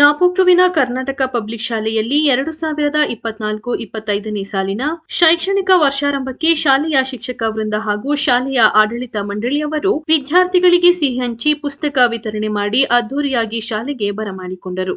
ನಾಪೋಕ್ಲುವಿನ Karnataka public ಶಾಲೆಯಲ್ಲಿ ಎರಡು ಸಾವಿರದ ಇಪ್ಪತ್ನಾಲ್ಕು ಇಪ್ಪತ್ತೈದನೇ ಸಾಲಿನ ಶೈಕ್ಷಣಿಕ ವರ್ಷಾರಂಭಕ್ಕೆ ಶಾಲೆಯ ಶಿಕ್ಷಕ ವೃಂದ ಹಾಗೂ ಶಾಲೆಯ ಆಡಳಿತ ಮಂಡಳಿಯವರು ವಿದ್ಯಾರ್ಥಿಗಳಿಗೆ ಸಿಹಿ ಹಂಚಿ ಪುಸ್ತಕ ವಿತರಣೆ ಮಾಡಿ ಅದ್ದೂರಿಯಾಗಿ ಶಾಲೆಗೆ ಬರಮಾಡಿಕೊಂಡರು.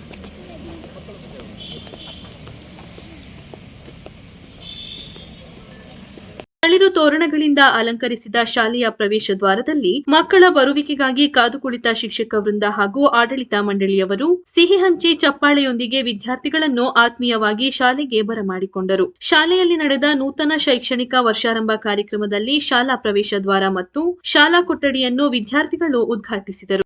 ತೋರಣಗಳಿಂದ ಅಲಂಕರಿಸಿದ ಶಾಲೆಯ ಪ್ರವೇಶ ದ್ವಾರದಲ್ಲಿ ಮಕ್ಕಳ ಬರುವಿಕೆಗಾಗಿ ಕಾದು ಕುಳಿತ ಶಿಕ್ಷಕ ವೃಂದ ಹಾಗೂ ಆಡಳಿತ ಮಂಡಳಿಯವರು ಸಿಹಿ ಹಂಚಿ ಚಪ್ಪಾಳೆಯೊಂದಿಗೆ ವಿದ್ಯಾರ್ಥಿಗಳನ್ನು ಆತ್ಮೀಯವಾಗಿ ಶಾಲೆಗೆ ಬರಮಾಡಿಕೊಂಡರು. ಶಾಲೆಯಲ್ಲಿ ನಡೆದ ನೂತನ ಶೈಕ್ಷಣಿಕ ವರ್ಷಾರಂಭ ಕಾರ್ಯಕ್ರಮದಲ್ಲಿ ಶಾಲಾ ಪ್ರವೇಶ ದ್ವಾರ ಮತ್ತು ಶಾಲಾ ಕೊಠಡಿಯನ್ನು ವಿದ್ಯಾರ್ಥಿಗಳು ಉದ್ಘಾಟಿಸಿದರು.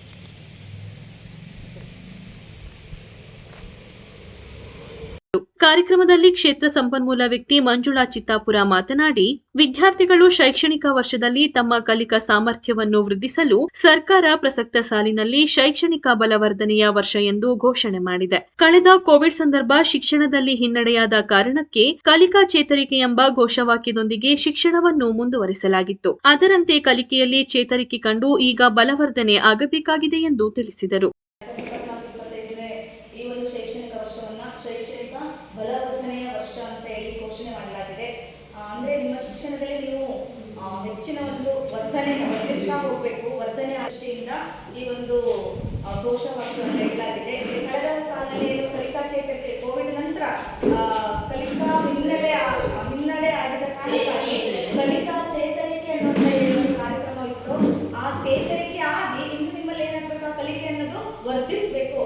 ಕಾರ್ಯಕ್ರಮದಲ್ಲಿ ಕ್ಷೇತ್ರ ಸಂಪನ್ಮೂಲ ವ್ಯಕ್ತಿ ಮಂಜುಳಾ ಚಿತ್ತಾಪುರ ಮಾತನಾಡಿ, ವಿದ್ಯಾರ್ಥಿಗಳು ಶೈಕ್ಷಣಿಕ ವರ್ಷದಲ್ಲಿ ತಮ್ಮ ಕಲಿಕಾ ಸಾಮರ್ಥ್ಯವನ್ನು ವೃದ್ಧಿಸಲು ಸರ್ಕಾರ ಪ್ರಸಕ್ತ ಸಾಲಿನಲ್ಲಿ ಶೈಕ್ಷಣಿಕ ಬಲವರ್ಧನೆಯ ವರ್ಷ ಎಂದು ಘೋಷಣೆ ಮಾಡಿದೆ. ಕಳೆದ ಕೋವಿಡ್ ಸಂದರ್ಭ ಶಿಕ್ಷಣದಲ್ಲಿ ಹಿನ್ನಡೆಯಾದ ಕಾರಣಕ್ಕೆ ಕಲಿಕಾ ಚೇತರಿಕೆ ಎಂಬ ಘೋಷವಾಕ್ಯದೊಂದಿಗೆ ಶಿಕ್ಷಣವನ್ನು ಮುಂದುವರಿಸಲಾಗಿತ್ತು. ಅದರಂತೆ ಕಲಿಕೆಯಲ್ಲಿ ಚೇತರಿಕೆ ಕಂಡು ಈಗ ಬಲವರ್ಧನೆ ಆಗಬೇಕಾಗಿದೆ ಎಂದು ತಿಳಿಸಿದರು ಇಪ್ಪತ್ತೈದನೇ ಈ ಒಂದು ಶೈಕ್ಷಣಿಕ ವರ್ಷವನ್ನ ಶೈಕ್ಷಣಿಕ ಬಲವರ್ಧನೆಯ ವರ್ಷ ಅಂತ ಹೇಳಿ ಘೋಷಣೆ ಮಾಡಲಾಗಿದೆ. ಅಂದ್ರೆ ನಿಮ್ಮ ಶಿಕ್ಷಣದಲ್ಲಿ ನೀವು ಹೆಚ್ಚಿನ ಒಂದು ವರ್ಧನೆ ವರ್ಧಿಸ್ತಾ ಹೋಗ್ಬೇಕು. ವರ್ಧನೆ ದೃಷ್ಟಿಯಿಂದ ಈ ಒಂದು ಘೋಷವಾಕ್ಯವನ್ನು ನೀಡಲಾಗಿದೆ ಈ ಕಳೆದ ಸಾಲಿನಲ್ಲಿ ಏನು ಕಲಿಕಾ ಚೇತರಿಕೆ ಕೋವಿಡ್ ನಂತರ ಆ, ಕಲಿಕಾ ಹಿನ್ನೆಲೆ ಆ- ಹಿನ್ನಡೆ ಆಗಿದ ಕಾರಣಕ್ಕಾಗಿ ಕಲಿಕಾ ಚೇತರಿಕೆ ಅನ್ನುವಂಥ ಏನು ಒಂದು ಕಾರ್ಯಕ್ರಮ ಇತ್ತು ಆ ಚೇತರಿಕೆ ಆಗಿ ಇನ್ನು ನಿಮ್ಮಲ್ಲಿ ಏನಾಗಬೇಕು ಆ ಕಲಿಕೆ ಅನ್ನೋದು ವರ್ಧಿಸಬೇಕು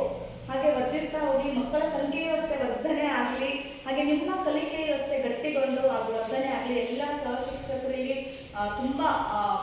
ಹಾಗೆ ವರ್ಧಿಸ್ತಾ ಹೋಗಿ ಮಕ್ಕಳ ಸಂಖ್ಯೆಯೂ ಅಷ್ಟೇ ವರ್ಧನೆ ಆಗಲಿ ಹಾಗೆ ನಿಮ್ಮ ಕಲಿಕೆಯೂ ಅಷ್ಟೇ ಗಟ್ಟಿಗೊಂಡು ಅದು ವರ್ಧನೆ ಆಗಲಿ ಎಲ್ಲ ಸಹ ಶಿಕ್ಷಕರು ಇಲ್ಲಿ ಆ, ತುಂಬಾ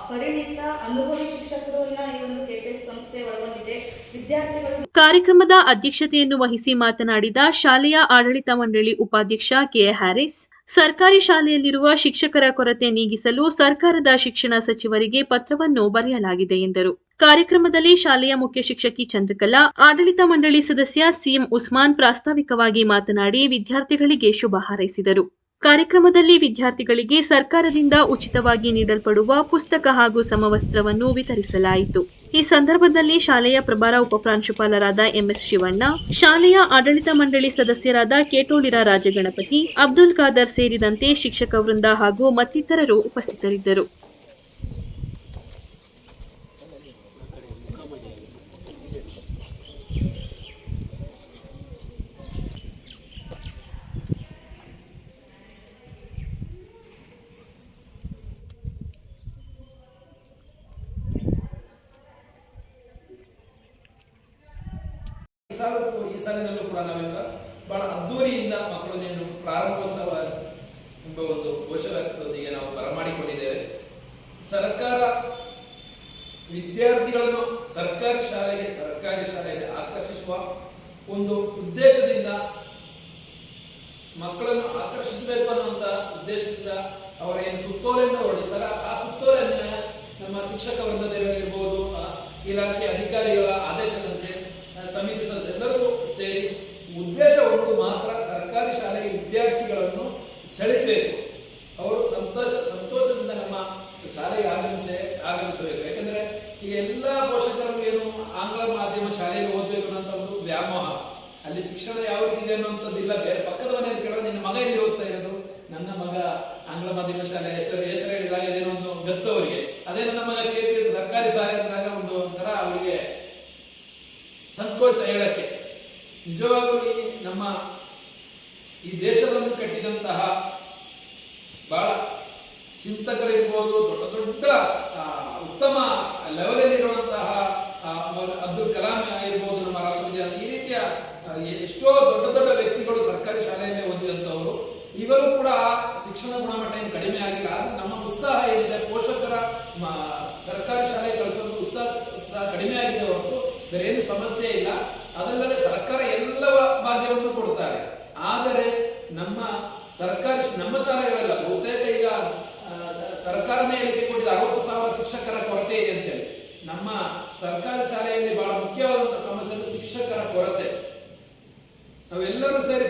ಪರಿಣಿತ, ಅನುಭವಿ ಶಿಕ್ಷಕರನ್ನ ಈ ಒಂದು ಕೆಪಿಎಸ್ ಸಂಸ್ಥೆ ಒಳಗೊಂಡಿದೆ. ವಿದ್ಯಾರ್ಥಿಗಳು ಕಾರ್ಯಕ್ರಮದ ಅಧ್ಯಕ್ಷತೆಯನ್ನು ವಹಿಸಿ ಮಾತನಾಡಿದ ಶಾಲೆಯ ಆಡಳಿತ ಮಂಡಳಿ ಉಪಾಧ್ಯಕ್ಷ ಕೆ. ಹ್ಯಾರಿಸ್, ಸರ್ಕಾರಿ ಶಾಲೆಯಲ್ಲಿರುವ ಶಿಕ್ಷಕರ ಕೊರತೆ ನೀಗಿಸಲು ಸರ್ಕಾರದ ಶಿಕ್ಷಣ ಸಚಿವರಿಗೆ ಪತ್ರವನ್ನು ಬರೆಯಲಾಗಿದೆ ಎಂದರು. ಕಾರ್ಯಕ್ರಮದಲ್ಲಿ ಶಾಲೆಯ ಮುಖ್ಯ ಶಿಕ್ಷಕಿ ಚಂದ್ರಕಲಾ, ಆಡಳಿತ ಮಂಡಳಿ ಸದಸ್ಯ ಸಿಎಂ ಉಸ್ಮಾನ್ ಪ್ರಾಸ್ತಾವಿಕವಾಗಿ ಮಾತನಾಡಿ ವಿದ್ಯಾರ್ಥಿಗಳಿಗೆ ಶುಭ ಹಾರೈಸಿದರು. ಕಾರ್ಯಕ್ರಮದಲ್ಲಿ ವಿದ್ಯಾರ್ಥಿಗಳಿಗೆ ಸರ್ಕಾರದಿಂದ ಉಚಿತವಾಗಿ ನೀಡಲ್ಪಡುವ ಪುಸ್ತಕ ಹಾಗೂ ಸಮವಸ್ತ್ರವನ್ನು ವಿತರಿಸಲಾಯಿತು. ಈ ಸಂದರ್ಭದಲ್ಲಿ ಶಾಲೆಯ ಪ್ರಭಾರ ಉಪಪ್ರಾಂಶುಪಾಲರಾದ ಎಂಎಸ್ ಶಿವಣ್ಣ, ಶಾಲೆಯ ಆಡಳಿತ ಮಂಡಳಿ ಸದಸ್ಯರಾದ ಕೇಟೋಳಿರ ರಾಜಗಣಪತಿ, ಅಬ್ದುಲ್ ಖಾದರ್ ಸೇರಿದಂತೆ ಶಿಕ್ಷಕ ವೃಂದ ಹಾಗೂ ಮತ್ತಿತರರು ಉಪಸ್ಥಿತರಿದ್ದರು. ಈ ಸಾಲು ಈ ಸಾಲಿನಲ್ಲೂ ಕೂಡ ನಾವೆಲ್ಲ ಬಹಳ ಅದ್ದೂರಿಯಿಂದ ಮಕ್ಕಳನ್ನೇನು ಪ್ರಾರಂಭೋತ್ಸವ ಎಂಬ ಒಂದು ಘೋಷವಾಕ್ಯದೊಂದಿಗೆ ನಾವು ಬರಮಾಡಿಕೊಂಡಿದ್ದೇವೆ. ಸರ್ಕಾರ ವಿದ್ಯಾರ್ಥಿಗಳನ್ನು ಸರ್ಕಾರಿ ಶಾಲೆಗೆ ಸರ್ಕಾರಿ ಶಾಲೆಗೆ ಆಕರ್ಷಿಸುವ ಒಂದು ಉದ್ದೇಶದಿಂದ ಮಕ್ಕಳನ್ನು ಆಕರ್ಷಿಸಬೇಕು ಅನ್ನುವಂತ ಉದ್ದೇಶದಿಂದ ಅವರ ಏನು ಸುತ್ತೋಲೆಯನ್ನು ಹೊರಡಿಸ್ತಾರೆ? ಆ ಸುತ್ತೋಲೆಯನ್ನ ನಮ್ಮ ಶಿಕ್ಷಕ ವೃಂದದಲ್ಲಿರ್ಬೋದು ಸೆಳಿಬೇಕು ಅವರು ಸಂತೋಷ ಸಂತೋಷದಿಂದ ನಮ್ಮ ಶಾಲೆಗೆ ಆಗಮಿಸೇ ಆಗಮಿಸಬೇಕು. ಯಾಕಂದ್ರೆ ಈಗ ಎಲ್ಲ ಪೋಷಕರು ಏನು ಆಂಗ್ಲ ಮಾಧ್ಯಮ ಶಾಲೆಯಲ್ಲಿ ಓದಬೇಕು ಅನ್ನೋ ಒಂದು ವ್ಯಾಮೋಹ. ಅಲ್ಲಿ ಶಿಕ್ಷಣ ಯಾವ ರೀತಿ ಇದೆ ಅನ್ನೋಂಥದ್ದಿಲ್ಲ ಬೇರೆ ಪಕ್ಕದ ಮನೆಯಲ್ಲಿ ಕೇಳೋ ನಿನ್ನ ಮಗ ಎಲ್ಲಿ ಓದ್ತಾ ಇರೋದು? ನನ್ನ ಮಗ ಆಂಗ್ಲ ಮಾಧ್ಯಮ ಶಾಲೆ ಹೆಸರು ಹೆಸರು ಹೇಳಿದಾಗ ಅದೇನೋ ಒಂದು ಗತ್ತವರಿಗೆ ಅವರಿಗೆ. ಅದೇ ನನ್ನ ಮಗ ಕೆ ಸರ್ಕಾರಿ ಶಾಲೆ ಅಂದಾಗ ಒಂದು ಒಂಥರ ಅವರಿಗೆ ಸಂಕೋಚ ಹೇಳಕ್ಕೆ. ನಿಜವಾಗಲೂ ನಮ್ಮ ದೇಶವನ್ನು ಕಟ್ಟಿದಂತಹ ಬಹಳ ಚಿಂತಕರಿರ್ಬೋದು, ದೊಡ್ಡ ದೊಡ್ಡ ಉತ್ತಮ ಲೆವೆಲಲ್ಲಿರುವಂತಹ ಅಬ್ದುಲ್ ಕಲಾಂ ಆಗಿರ್ಬೋದು, ನಮ್ಮ ರಾಷ್ಟ್ರಪತಿ ಈ ರೀತಿಯ ಎಷ್ಟೋ ದೊಡ್ಡ ದೊಡ್ಡ ವ್ಯಕ್ತಿಗಳು ಸರ್ಕಾರಿ ಶಾಲೆಯಲ್ಲೇ ಓದಿದಂಥವರು, ಇವರು ಕೂಡ ಶಿಕ್ಷಣ ಗುಣಮಟ್ಟ ಏನು ಕಡಿಮೆ ಆಗಿಲ್ಲ, ಆದ್ರೆ ನಮ್ಮ ಉತ್ಸಾಹ ಏನಿದೆ, ಪೋಷಕರ ಸರ್ಕಾರಿ ಶಾಲೆಗೆ ಕಳಿಸೋದು ಉತ್ಸಾಹ ಕಡಿಮೆ ಆಗಿದೆ ಹೊರತು ಬೇರೆ ಏನು ಸಮಸ್ಯೆ ಇಲ್ಲ. ಅದಲ್ಲದೆ ಸರ್ಕಾರ ಎಲ್ಲ ಭಾಗ್ಯವನ್ನು ಆದರೆ ನಮ್ಮ ಸರ್ಕಾರ, ನಮ್ಮ ಶಾಲೆಗಳೆಲ್ಲ ಬಹುತೇಕ ಈಗ ಸರ್ಕಾರನೇ ಹೇಳಿಕೆ ಕೊಟ್ಟಿದೆ ಅರವತ್ತು ಸಾವಿರ ಶಿಕ್ಷಕರ ಕೊರತೆ ಇದೆ ಅಂತೇಳಿ. ನಮ್ಮ ಸರ್ಕಾರಿ ಶಾಲೆಯಲ್ಲಿ ಬಹಳ ಮುಖ್ಯವಾದಂತಹ ಸಮಸ್ಯೆ ಶಿಕ್ಷಕರ ಕೊರತೆ. ನಾವೆಲ್ಲರೂ ಸೇರಿ